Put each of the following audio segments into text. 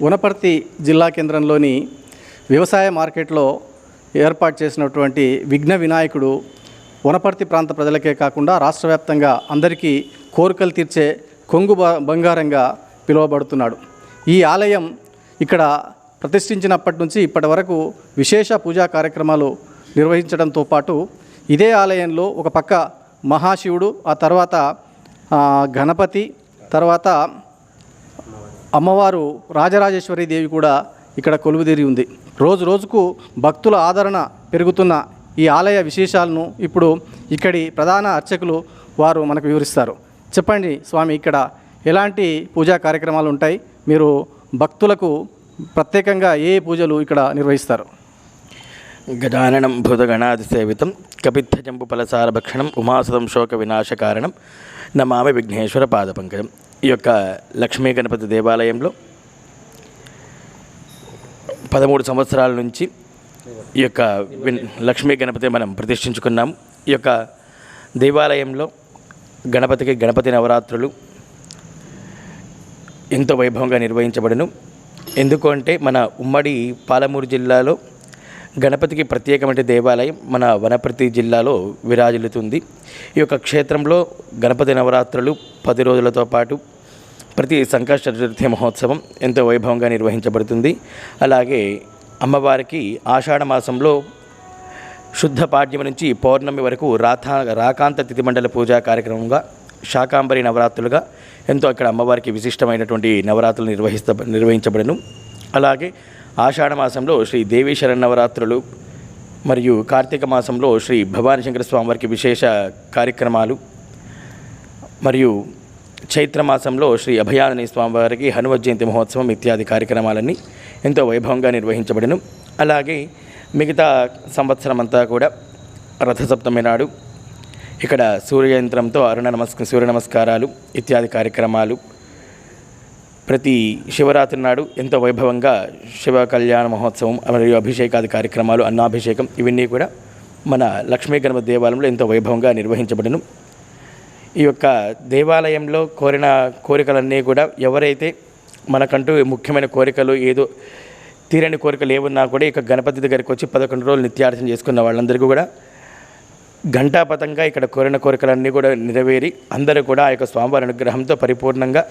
వనపర్తి జిల్లా కేంద్రంలోని వ్యవసాయ మార్కెట్లో ఏర్పాటు చేసినటువంటి విఘ్న వినాయకుడు వనపర్తి ప్రాంత ప్రజలకే కాకుండా రాష్ట్ర వ్యాప్తంగా అందరికీ కోరికలు తీర్చే కొంగు బ- బంగారంగా పిలువబడుతున్నాడు. ఈ ఆలయం ఇక్కడ ప్రతిష్ఠించినప్పటి నుంచి ఇప్పటి వరకు విశేష పూజా కార్యక్రమాలు నిర్వహించడంతో పాటు ఇదే ఆలయంలో ఒక పక్క మహాశివుడు ఆ తర్వాత గణపతి తర్వాత అమ్మవారు రాజరాజేశ్వరి దేవి కూడా ఇక్కడ కొలువుదీరి ఉంది. రోజు రోజుకు భక్తుల ఆదరణ పెరుగుతున్న ఈ ఆలయ విశేషాలను ఇప్పుడు ఇక్కడి ప్రధాన అర్చకులు వారు మనకు వివరిస్తారు. చెప్పండి స్వామి ఇక్కడ ఎలాంటి పూజా కార్యక్రమాలు ఉంటాయి? మీరు భక్తులకు ప్రత్యేకంగా ఏ ఏ పూజలు ఇక్కడ నిర్వహిస్తారు? గజాననం భూతగణాదిసేవితం కపిత్థజంబు ఫలసారభక్షణం ఉమాసదం శోక వినాశకారణం నమామి విఘ్నేశ్వర పాదపంకజం. ఈ యొక్క లక్ష్మీ గణపతి దేవాలయంలో పదమూడు సంవత్సరాల నుంచి ఈ యొక్క విన్- లక్ష్మీ గణపతి మనం ప్రతిష్ఠించుకున్నాం ఈ యొక్క దేవాలయంలో గణపతికి గణపతి నవరాత్రులు ఎంతో వైభవంగా నిర్వహించబడును. ఎందుకు అంటే మన ఉమ్మడి పాలమూరు జిల్లాలో గణపతికి ప్రత్యేకమైన దేవాలయం మన వనపర్తి జిల్లాలో విరాజిల్లుతుంది. ఈ యొక్క క్షేత్రంలో గణపతి నవరాత్రులు పది రోజులతో పాటు ప్రతి సంకష్ట చతుర్థి మహోత్సవం ఎంతో వైభవంగా నిర్వహించబడుతుంది. అలాగే అమ్మవారికి ఆషాఢ మాసంలో శుద్ధ పాడ్యం నుంచి పౌర్ణమి వరకు రాథా రాకాంత తిథిమండల పూజా కార్యక్రమంగా శాకాంబరి నవరాత్రులుగా ఎంతో ఇక్కడ అమ్మవారికి విశిష్టమైనటువంటి నవరాత్రులు నిర్వహిస్త నిర్వహించబడను. అలాగే ఆషాఢ మాసంలో శ్రీ దేవీ నవరాత్రులు మరియు కార్తీక మాసంలో శ్రీ భవానీ శంకర స్వామివారికి విశేష కార్యక్రమాలు. మరియు చైత్ర మాసంలో శ్రీ అభయాని స్వామివారికి హనుమత్ జయంతి మహోత్సవం ఇత్యాది కార్యక్రమాలన్నీ ఎంతో వైభవంగా నిర్వహించబడను. అలాగే మిగతా సంవత్సరం అంతా కూడా రథసప్తమి నాడు ఇక్కడ సూర్యయంత్రంతో అరుణ నమస్క సూర్య నమస్కారాలు ఇత్యాది కార్యక్రమాలు ప్రతి శివరాత్రి నాడు ఎంతో వైభవంగా శివ కళ్యాణ మహోత్సవం మరియు అభిషేకాది కార్యక్రమాలు అన్నాభిషేకం ఇవన్నీ కూడా మన లక్ష్మీ గణపతి దేవాలయంలో ఎంతో వైభవంగా నిర్వహించబడను. ఈ యొక్క దేవాలయంలో కోరిన కోరికలన్నీ కూడా ఎవరైతే మనకంటూ ముఖ్యమైన కోరికలు ఏదో తీరని కోరికలు ఏమున్నా కూడా ఇక గణపతి దగ్గరికి వచ్చి పదకొండు రోజులు నిత్యార్చన చేసుకున్న వాళ్ళందరికీ కూడా ఘంటాపథంగా ఇక్కడ కోరిన కోరికలన్నీ కూడా నెరవేరి అందరూ కూడా ఆ యొక్క స్వామివారి అనుగ్రహంతో పరిపూర్ణంగా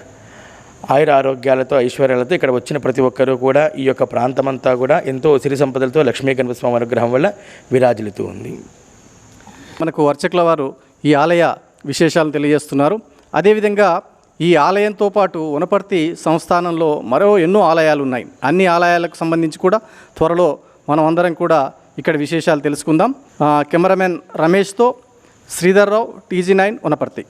ఆయుర ఆరోగ్యాలతో ఐశ్వర్యాలతో ఇక్కడ వచ్చిన ప్రతి ఒక్కరూ కూడా ఈ యొక్క ప్రాంతమంతా కూడా ఎంతో సిరి సంపదలతో లక్ష్మీ గణపతి స్వామి అనుగ్రహం వల్ల విరాజిల్లుతూ ఉంది. మనకు అర్చకుల వారు ఈ ఆలయ విశేషాలను తెలియజేస్తున్నారు. అదేవిధంగా ఈ ఆలయంతో పాటు వనపర్తి సంస్థానంలో మరో ఎన్నో ఆలయాలు ఉన్నాయి అన్ని ఆలయాలకు సంబంధించి కూడా త్వరలో మనం అందరం కూడా ఇక్కడ విశేషాలు తెలుసుకుందాం. కెమెరామెన్ రమేష్తో శ్రీధర్రావు టీజీ నైన్ వనపర్తి.